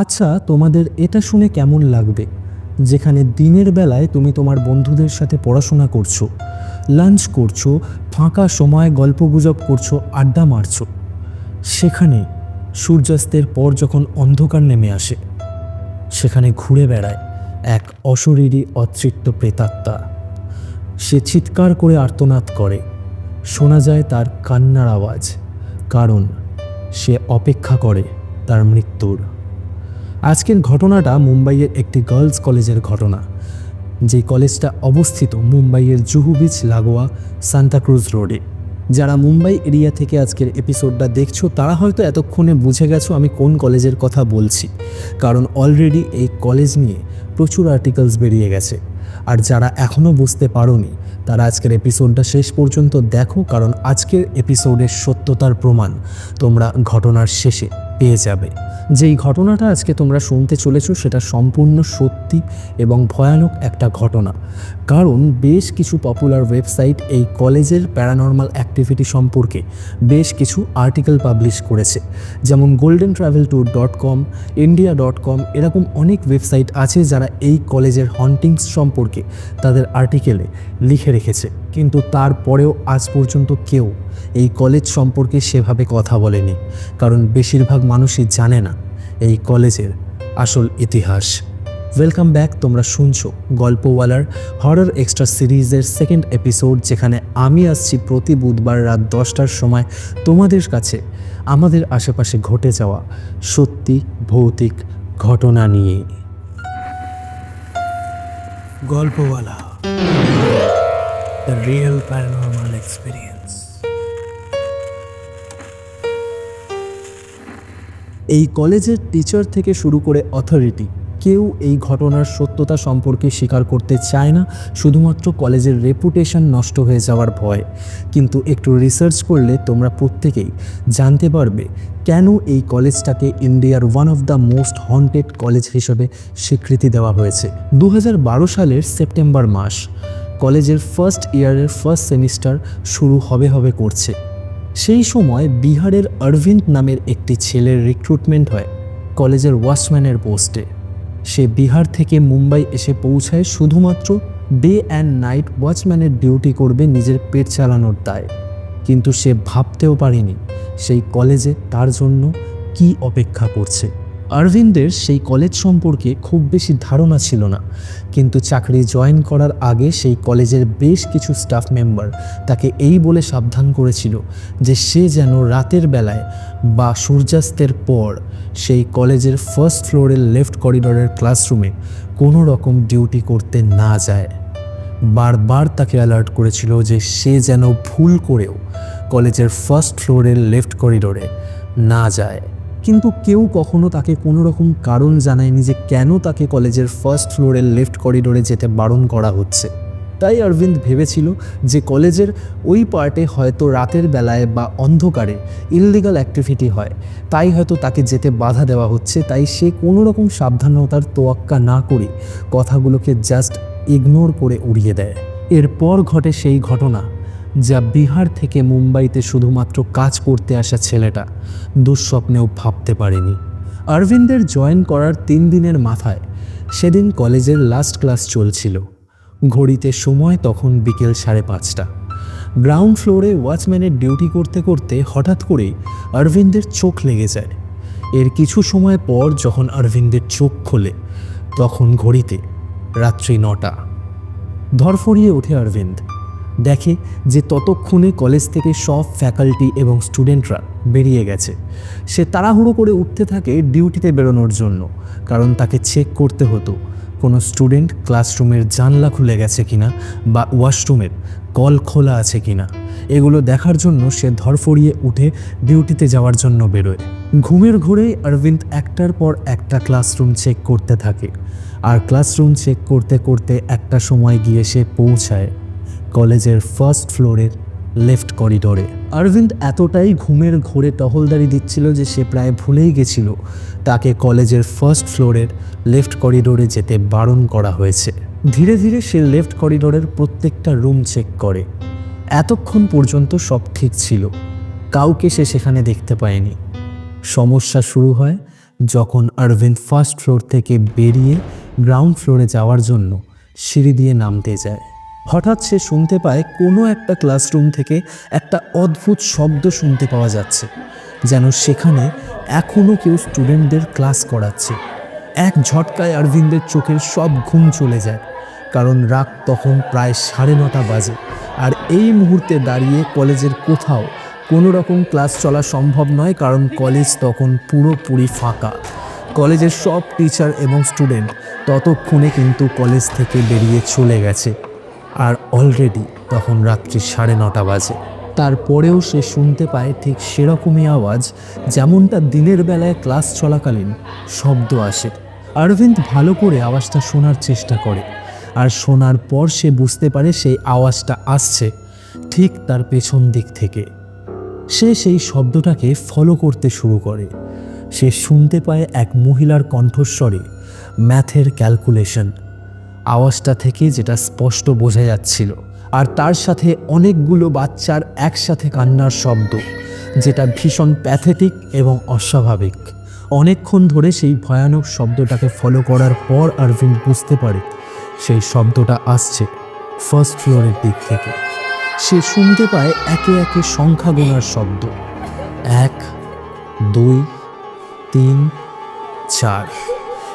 আচ্ছা তোমাদের এটা শুনে কেমন লাগবে? যেখানে দিনের বেলায় তুমি তোমার বন্ধুদের সাথে পড়াশোনা করছ লাঞ্চ করছ, ফাঁকা সময় গল্পগুজব করছ, আড্ডা মারছো। সেখানে সূর্যাস্তের পর যখন অন্ধকার নেমে আসে, সেখানে ঘুরে বেড়ায় এক অশরীরী অতৃপ্ত প্রেতাত্মা। সে চিৎকার করে আর্তনাদ করে। শোনা যায় তার কান্নার আওয়াজ, কারণ সে অপেক্ষা করে তার মৃত্যুর। আজকের ঘটনাটা মুম্বাইয়ের একটি গার্লস কলেজের ঘটনা, যে কলেজটা অবস্থিত মুম্বাইয়ের জুহু বিচ, লাগোয়া সান্তাক্রুজ রোডে। যারা মুম্বাই এরিয়া থেকে আজকের এপিসোডটা দেখছ, তারা হয়তো এতক্ষণে বুঝে গেছো আমি কোন কলেজের কথা বলছি, কারণ অলরেডি এই কলেজ নিয়ে প্রচুর আর্টিকেলস বেরিয়ে গেছে। আর যারা এখনও বুঝতে পারোনি, তারা আজকের এপিসোডটা শেষ পর্যন্ত দেখো, কারণ আজকের এপিসোডের সত্যতার প্রমাণ তোমরা ঘটনার শেষে পেয়ে যাবে। যেই ঘটনাটা আজকে তোমরা শুনতে চলেছো সেটা সম্পূর্ণ সত্যি এবং ভয়ানক একটা ঘটনা। কারণ বেশ কিছু পপুলার ওয়েবসাইট এই কলেজের প্যারানর্মাল অ্যাক্টিভিটি সম্পর্কে বেশ কিছু আর্টিকেল পাবলিশ করেছে। যেমন golden travel tour dot com India dot com এরকম অনেক ওয়েবসাইট আছে যারা এই কলেজের হন্টিংস সম্পর্কে তাদের আর্টিকেলে লিখে রেখেছে। কিন্তু তারপরেও আজ পর্যন্ত কেউ এই কলেজ সম্পর্কে সেভাবে কথা বলেনি, কারণ বেশিরভাগ মানুষই জানে না এই কলেজের আসল ইতিহাস। ওয়েলকাম ব্যাক তোমরা শুনছো গল্পওয়ালার হরর এক্সট্রা সিরিজের সেকেন্ড এপিসোড যেখানে আমি আসছি প্রতি বুধবার রাত দশটার সময় তোমাদের কাছে আমাদের আশেপাশে ঘটে যাওয়া সত্যি ভৌতিক ঘটনা নিয়ে। Golpowala the real paranormal experience এই কলেজের টিচার থেকে শুরু করে অথরিটি কেউ এই ঘটনার সত্যতা সম্পর্কে স্বীকার করতে চায় না, শুধুমাত্র কলেজের রেপুটেশন নষ্ট হয়ে যাওয়ার ভয়। কিন্তু একটু রিসার্চ করলে তোমরা প্রত্যেকেই জানতে পারবে কেন এই কলেজটাকে ইন্ডিয়ার one of the most haunted college হিসেবে স্বীকৃতি দেওয়া হয়েছে। দু হাজার বারো সালের সেপ্টেম্বর মাস, কলেজের ফার্স্ট ইয়ারের ফার্স্ট সেমিস্টার শুরু হবে হবে করছে। সেই সময় বিহারের অরবিন্দ নামের একটি ছেলের রিক্রুটমেন্ট হয় কলেজের ওয়াচম্যানের পোস্টে। সে বিহার থেকে মুম্বাই এসে পৌঁছায় শুধুমাত্র ডে অ্যান্ড নাইট ওয়াচম্যানের ডিউটি করবে নিজের পেট চালানোর দায়। কিন্তু সে ভাবতেও পারেনি সেই কলেজে তার জন্য কি অপেক্ষা করছে। অরবিন্দের সেই কলেজ সম্পর্কে খুব বেশি ধারণা ছিল না। কিন্তু চাকরি জয়েন করার আগে সেই কলেজের বেশ কিছু স্টাফ মেম্বার তাকে এই বলে সাবধান করেছিল যে সে যেন রাতের বেলায় বা সূর্যাস্তের পর সেই কলেজের ফার্স্ট ফ্লোরের লেফট করিডোরের ক্লাসরুমে কোনো রকম ডিউটি করতে না যায়। বারবার তাকে অ্যালার্ট করেছিল যে সে যেন ভুল করেও কলেজের ফার্স্ট ফ্লোরের লেফট করিডোরে না যায়। কিন্তু কেউ কখনো তাকে কোনো রকম কারণ জানায়নি যে কেন তাকে কলেজের ফার্স্ট ফ্লোরের লেফট করিডোরে যেতে বারণ করা হচ্ছে। তাই অরবিন্দ ভেবেছিল যে কলেজের ওই পার্টে হয়তো রাতের বেলায় বা অন্ধকারে ইললিগাল অ্যাক্টিভিটি হয়। তাই হয়তো তাকে যেতে বাধা দেওয়া হচ্ছে। তাই সে কোনো রকম সাবধানতার তোয়াক্কা না করে কথাগুলোকে জাস্ট ইগনোর করে উড়িয়ে দেয়। এরপর ঘটে সেই ঘটনা। যা বিহার থেকে মুম্বাইতে শুধুমাত্র কাজ করতে আসা ছেলেটা দুঃস্বপ্নেও ভাবতে পারেনি। অরবিন্দের জয়েন করার তিন দিনের মাথায় সেদিন কলেজের লাস্ট ক্লাস চলছিল। ঘড়িতে সময় তখন বিকেল সাড়ে পাঁচটা। গ্রাউন্ড ফ্লোরে ওয়াচম্যানের ডিউটি করতে করতে হঠাৎ করেই অরবিন্দের চোখ লেগে যায়। এর কিছু সময় পর যখন অরবিন্দের চোখ খোলে, তখন ঘড়িতে রাত্রি নটা। ধরফরিয়ে ওঠে অরবিন্দ। দেখে যে ততক্ষণে কলেজ থেকে সব ফ্যাকাল্টি এবং স্টুডেন্টরা বেরিয়ে গেছে। সে তাড়াহুড়ো করে উঠতে থাকে ডিউটিতে বেরোনোর জন্য, কারণ তাকে চেক করতে হতো, কোনো স্টুডেন্ট ক্লাসরুমের জানলা খুলে গেছে কিনা বা ওয়াশরুমের কল খোলা আছে কিনা। এগুলো দেখার জন্য সে ধরফড়িয়ে উঠে ডিউটিতে যাওয়ার জন্য বেরোয়। ঘুমের ঘোরেই অরবিন্দ একটার পর একটা ক্লাসরুম চেক করতে থাকে। আর ক্লাসরুম চেক করতে করতে একটা সময় গিয়ে সে পৌঁছায়। কলেজের ফার্স্ট ফ্লোরের লেফট করিডোরে অরবিন্দ এতটাই ঘুমের ঘোরে টহলদারি দিচ্ছিল যে সে প্রায় ভুলেই গেছিল। তাকে কলেজের ফার্স্ট ফ্লোরের লেফট করিডোরে যেতে বারণ করা হয়েছে। ধীরে ধীরে সে লেফট করিডোরের প্রত্যেকটা রুম চেক করে। এতক্ষণ পর্যন্ত সব ঠিক ছিল। কাউকে সে সেখানে দেখতে পায়নি। সমস্যা শুরু হয় যখন অরবিন্দ ফার্স্ট ফ্লোর থেকে বেরিয়ে গ্রাউন্ড ফ্লোরে যাওয়ার জন্য সিঁড়ি দিয়ে নামতে যায়। হঠাৎ সে শুনতে পায় কোনো একটা ক্লাসরুম থেকে একটা অদ্ভুত শব্দ শুনতে পাওয়া যাচ্ছে, যেন সেখানে এখনও কেউ স্টুডেন্টদের ক্লাস করাচ্ছে। এক ঝটকায় অরবিন্দের চোখের সব ঘুম চলে যায়, কারণ রাত তখন প্রায় সাড়ে নটা বাজে, আর এই মুহূর্তে দাঁড়িয়ে কলেজের কোথাও কোনো রকম ক্লাস চলা সম্ভব নয়, কারণ কলেজ তখন পুরোপুরি ফাঁকা। কলেজের সব টিচার এবং স্টুডেন্ট ততক্ষণে কিন্তু কলেজ থেকে বেরিয়ে চলে গেছে। আর অলরেডি তখন রাত্রি সাড়ে নটা বাজে। তারপরেও সে শুনতে পায় ঠিক সেরকমই আওয়াজ, যেমনটা দিনের বেলায় ক্লাস চলাকালীন শব্দ আসে। অরবিন্দ ভালো করে আওয়াজটা শোনার চেষ্টা করে, আর শোনার পর সে বুঝতে পারে সেই আওয়াজটা আসছে ঠিক তার পেছন দিক থেকে। সে সেই শব্দটাকে ফলো করতে শুরু করে। সে শুনতে পায় এক মহিলার কণ্ঠস্বরে ম্যাথের ক্যালকুলেশন আওয়াজটা থেকে যেটা স্পষ্ট বোঝা যাচ্ছিল। আর তার সাথে অনেকগুলো বাচ্চার একসাথে কান্নার শব্দ, যেটা ভীষণ প্যাথেটিক এবং অস্বাভাবিক। অনেকক্ষণ ধরে সেই ভয়ানক শব্দটাকে ফলো করার পর অরবিন্দ বুঝতে পারে সেই শব্দটা আসছে ফার্স্ট ফ্লোরের দিক থেকে। সে শুনতে পায় একে একে সংখ্যা গোনার শব্দ। এক, দুই, তিন, চার।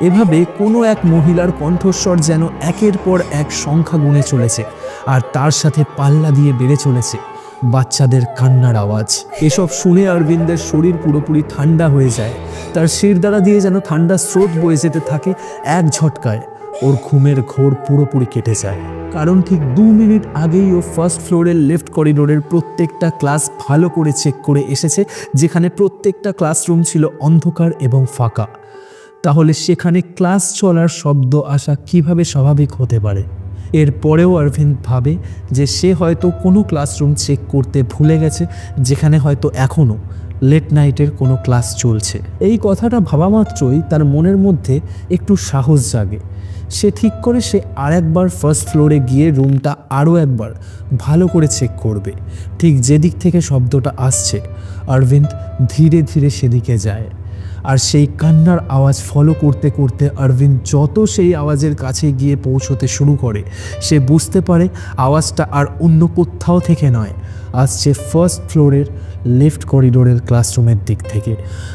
এভাবে কোনো এক মহিলার কণ্ঠস্বর যেন একের পর এক সংখ্যা গুনে চলেছে, আর তার সাথে পাল্লা দিয়ে বেড়ে চলেছে বাচ্চাদের কান্নার আওয়াজ। এসব শুনে অরবিন্দের শরীর পুরোপুরি ঠান্ডা হয়ে যায়। তার শির দ্বারা দিয়ে যেন ঠান্ডা স্রোত বয়ে যেতে থাকে এক ঝটকায়। ওর ঘুমের ঘোর পুরোপুরি কেটে যায়। কারণ ঠিক দু মিনিট আগেই ও ফার্স্ট ফ্লোরের লেফট করিডোরের প্রত্যেকটা ক্লাস ভালো করে চেক করে এসেছে, যেখানে প্রত্যেকটা ক্লাসরুম ছিল অন্ধকার এবং ফাঁকা। তাহলে সেখানে ক্লাস চলার শব্দ আসা কীভাবে স্বাভাবিক হতে পারে? এরপরেও অরবিন্দ ভাবে যে সে হয়তো কোনো ক্লাসরুম চেক করতে ভুলে গেছে, যেখানে হয়তো এখনও লেট নাইটের কোনো ক্লাস চলছে। এই কথাটা ভাবা মাত্রই তার মনের মধ্যে একটু সাহস জাগে। সে ঠিক করে সে আর একবার ফার্স্ট ফ্লোরে গিয়ে রুমটা আরও একবার ভালো করে চেক করবে। ঠিক যেদিক থেকে শব্দটা আসছে অরবিন্দ ধীরে ধীরে সেদিকে যায়। আর সেই কান্নার আওয়াজ ফলো করতে করতে অরবিন্দ যত সেই আওয়াজের কাছে গিয়ে পৌঁছতে শুরু করে, সে বুঝতে পারে আওয়াজটা আর অন্য কোথাও থেকে নয়। আসছে ফার্স্ট ফ্লোরের লেফট করিডোরের ক্লাসরুমের দিক থেকে।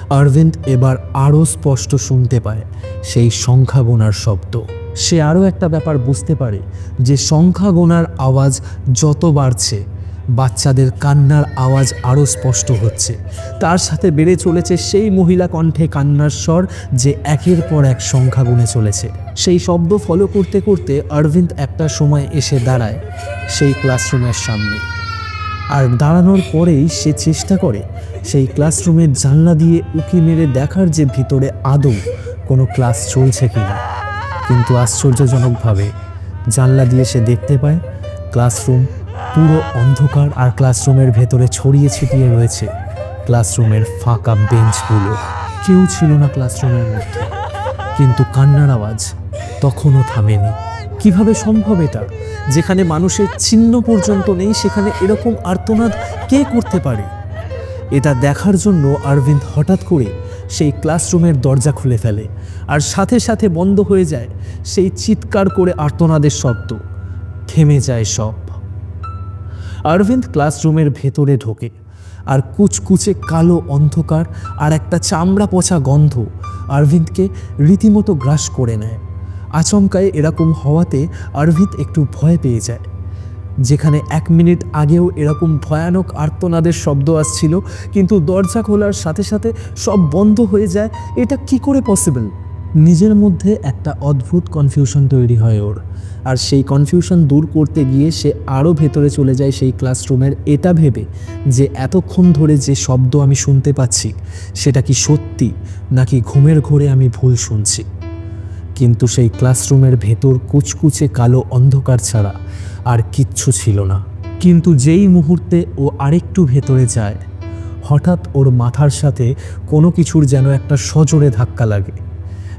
অরবিন্দ এবার আরও স্পষ্ট শুনতে পায় সেই সংখ্যা গোনার শব্দ। সে আরও একটা ব্যাপার বুঝতে পারে যে সংখ্যা গোনার আওয়াজ যত বাড়ছে বাচ্চাদের কান্নার আওয়াজ আরও স্পষ্ট হচ্ছে। তার সাথে বেড়ে চলেছে সেই মহিলা কণ্ঠে কান্নার স্বর যে একের পর এক সংখ্যা গুনে চলেছে। সেই শব্দ ফলো করতে করতে অরবিন্দ একটা সময় এসে দাঁড়ায় সেই ক্লাসরুমের সামনে। আর দাঁড়ানোর পরেই সে চেষ্টা করে সেই ক্লাসরুমের জানলা দিয়ে উঁকি মেরে দেখার যে ভিতরে আদৌ কোনো ক্লাস চলছে কিনা। কিন্তু আশ্চর্যজনকভাবে জানলা দিয়ে সে দেখতে পায় ক্লাসরুম পুরো অন্ধকার আর ক্লাসরুমের ভেতরে ছড়িয়ে ছিটিয়ে রয়েছে। ক্লাসরুমের ফাঁকা বেঞ্চগুলো। কেউ ছিল না ক্লাসরুমের মধ্যে। কিন্তু কান্নার আওয়াজ তখনও থামেনি। কীভাবে সম্ভব এটা? যেখানে মানুষের চিহ্ন পর্যন্ত নেই, সেখানে এরকম আর্তনাদ কে করতে পারে? এটা দেখার জন্য অরবিন্দ হঠাৎ করে সেই ক্লাসরুমের দরজা খুলে ফেলে আর সাথে সাথে বন্ধ হয়ে যায় সেই চিৎকার করে আর্তনাদের শব্দ। থেমে যায় সব। অরবিন্দ ক্লাসরুমের ভেতরে ঢোকে। আর কুচকুচে কালো অন্ধকার আর একটা চামড়া পচা গন্ধ অরবিন্দকে রীতিমতো গ্রাস করে নেয়। আচমকায় এরকম হওয়াতে অরবিন্দ একটু ভয় পেয়ে যায়। যেখানে এক মিনিট আগেও এরকম ভয়ানক আর্তনাদের শব্দ আসছিল, কিন্তু দরজা খোলার সাথে সাথে সব বন্ধ হয়ে যায়। এটা কি করে পসিবল নিজের মধ্যে একটা অদ্ভুত কনফিউশন তৈরি হয় ওর। আর সেই কনফিউশন দূর করতে গিয়ে সে আরও ভেতরে চলে যায় সেই ক্লাসরুমের এটা ভেবে যে এতক্ষণ ধরে যে শব্দ আমি শুনতে পাচ্ছি, সেটা কি সত্যি নাকি ঘুমের ঘোরে আমি ভুল শুনছি? কিন্তু সেই ক্লাসরুমের ভেতর কুচকুচে কালো অন্ধকার ছাড়া আর কিচ্ছু ছিল না। কিন্তু যেই মুহূর্তে ও আরেকটু ভেতরে যায়, হঠাৎ ওর মাথার সাথে কোনো কিছুর যেন একটা সজোরে ধাক্কা লাগে।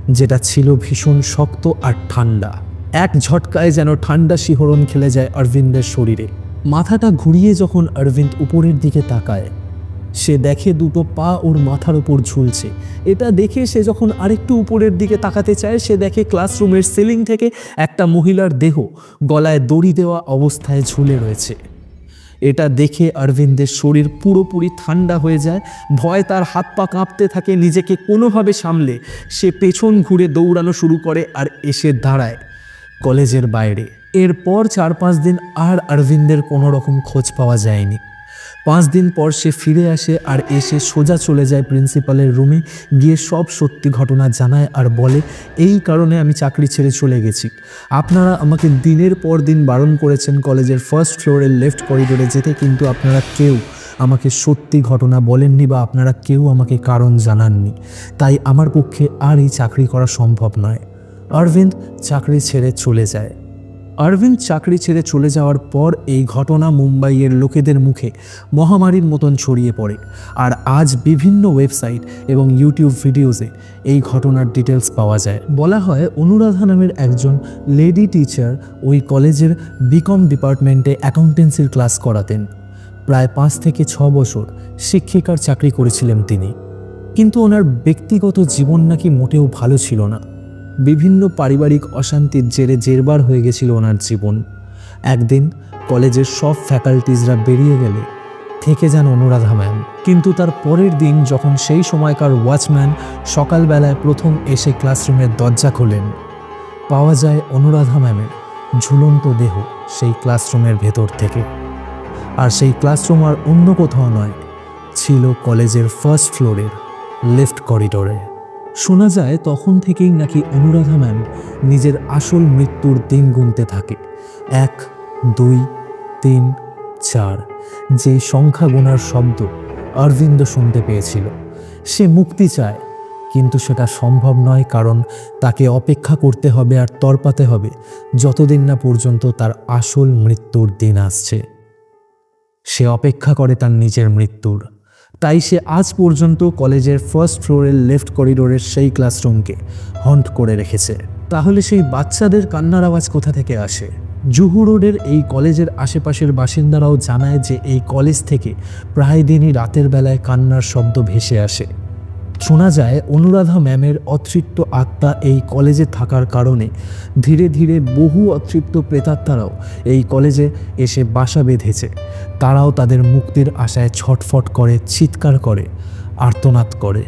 যেটা ছিল ভীষণ শক্ত আর ঠান্ডা। এক ঝটকায় যেন ঠান্ডা শিহরণ খেলে যায় অরবিন্দের শরীরে। মাথাটা ঘুরিয়ে যখন অরবিন্দ উপরের দিকে তাকায়, সে দেখে দুটো পা ওর মাথার ওপর ঝুলছে। এটা দেখে সে যখন আরেকটু উপরের দিকে তাকাতে চায়, সে দেখে ক্লাসরুমের সিলিং থেকে একটা মহিলার দেহ গলায় দড়ি দেওয়া অবস্থায় ঝুলে রয়েছে। এটা দেখে অরবিন্দের শরীর পুরোপুরি ঠান্ডা হয়ে যায়। ভয় তার হাত পা কাঁপতে থাকে, নিজেকে কোনোভাবে সামলে। সে পেছন ঘুরে দৌড়ানো শুরু করে আর এসে দাঁড়ায় কলেজের বাইরে। এরপর চার পাঁচ দিন আর অরবিন্দের কোনো রকম খোঁজ পাওয়া যায়নি। পাঁচ দিন পর সে ফিরে আসে আর এসে সোজা চলে যায় প্রিন্সিপালের রুমে। গিয়ে সব সত্যি ঘটনা জানায় আর বলে, এই কারণে আমি চাকরি ছেড়ে চলে গেছি। আপনারা আমাকে দিনের পর দিন বারণ করেছেন কলেজের ফার্স্ট ফ্লোরের লেফট করিডোরে যেতে, কিন্তু আপনারা কেউ আমাকে সত্যি ঘটনা বলেননি বা আপনারা কেউ আমাকে কারণ জানাননি। তাই আমার পক্ষে আর এই চাকরি করা সম্ভব নয়। অরবিন্দ চাকরি ছেড়ে চলে যায়। অরবিন্দ চাকরি ছেড়ে চলে যাওয়ার পর এই ঘটনা মুম্বাইয়ের লোকেদের মুখে মহামারীর মতন ছড়িয়ে পড়ে। আর আজ বিভিন্ন ওয়েবসাইট এবং ইউটিউব ভিডিওসে এই ঘটনার ডিটেলস পাওয়া যায়। বলা হয়, অনুরাধা নামের একজন লেডি টিচার ওই কলেজের বিকম ডিপার্টমেন্টে অ্যাকাউন্টেন্সির ক্লাস করাতেন। প্রায় পাঁচ থেকে ছ বছর শিক্ষিকার চাকরি করেছিলেন তিনি। কিন্তু ওনার ব্যক্তিগত জীবন নাকি মোটেও ভালো ছিল না। বিভিন্ন পারিবারিক অশান্তির জেরে জেরবার হয়ে গেছিল ওনার জীবন। একদিন কলেজের সব ফ্যাকাল্টিজরা বেরিয়ে গেলে, থেকে যান অনুরাধা ম্যাম। কিন্তু তার পরের দিন যখন সেই সময়কার ওয়াচম্যান সকালবেলায় প্রথম এসে ক্লাসরুমের দরজা খোলেন, পাওয়া যায় অনুরাধা ম্যামের ঝুলন্ত দেহ সেই ক্লাসরুমের ভেতর থেকে। আর সেই ক্লাসরুম আর অন্য কোথাও নয়, ছিল কলেজের ফার্স্ট ফ্লোরের লেফট করিডোরে। শোনা যায় তখন থেকেই নাকি অনুরাধা ম্যাম নিজের আসল মৃত্যুর দিন গুনতে থাকে। এক, দুই, তিন, চার, যে সংখ্যা গোনার শব্দ অরবিন্দ শুনতে পেয়েছিল। সে মুক্তি চায়, কিন্তু সেটা সম্ভব নয় কারণ তাকে অপেক্ষা করতে হবে আর তরপাতে হবে যতদিন না পর্যন্ত তার আসল মৃত্যুর দিন আসছে। সে অপেক্ষা করে তার নিজের মৃত্যুর তাই সে আজ পর্যন্ত কলেজের ফার্স্ট ফ্লোরের লেফট করিডোরের সেই ক্লাসরুমকে হন্ট করে রেখেছে। তাহলে সেই বাচ্চাদের কান্নার আওয়াজ কোথা থেকে আসে? জুহু রোডের এই কলেজের আশেপাশের বাসিন্দারাও জানায় যে এই কলেজ থেকে প্রায় দিনই রাতের বেলায় কান্নার শব্দ ভেসে আসে। শোনা যায়, অনুরাধা ম্যামের অতৃপ্ত আত্মা এই কলেজে থাকার কারণে ধীরে ধীরে বহু অতৃপ্ত প্রেতাত্মারাও এই কলেজে এসে বাসা বেঁধেছে। তারাও তাদের মুক্তির আশায় ছটফট করে চিৎকার করে আর্তনাদ করে।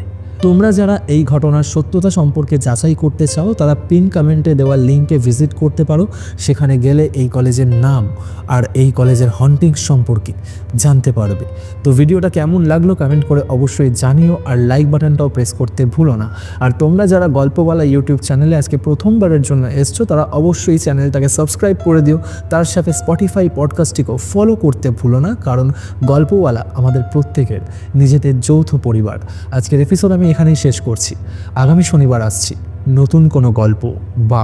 তোমরা যারা এই ঘটনার সত্যতা সম্পর্কে যাচাই করতে চাও, তারা পিন কমেন্টে দেওয়া লিঙ্কে ভিজিট করতে পারো। সেখানে গেলে এই কলেজের নাম আর এই কলেজের হন্টিংস সম্পর্কে জানতে পারবে। তো ভিডিওটা কেমন লাগল কমেন্ট করে অবশ্যই জানিও আর লাইক বাটনটাও প্রেস করতে ভুলো না। আর তোমরা যারা গল্পওয়ালা ইউটিউব চ্যানেলে আজকে প্রথমবারের জন্য এসছো, তারা অবশ্যই চ্যানেলটাকে সাবস্ক্রাইব করে দিও। তার সাথে স্পটিফাই পডকাস্টটিকেও ফলো করতে ভুলো না, কারণ গল্পওয়ালা আমাদের প্রত্যেকের, নিজেদের যৌথ পরিবার। আজকের এপিসোড আমি এখানেই শেষ করছি। আগামী শনিবার আসছি। নতুন কোনো গল্প বা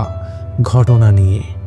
ঘটনা নিয়ে।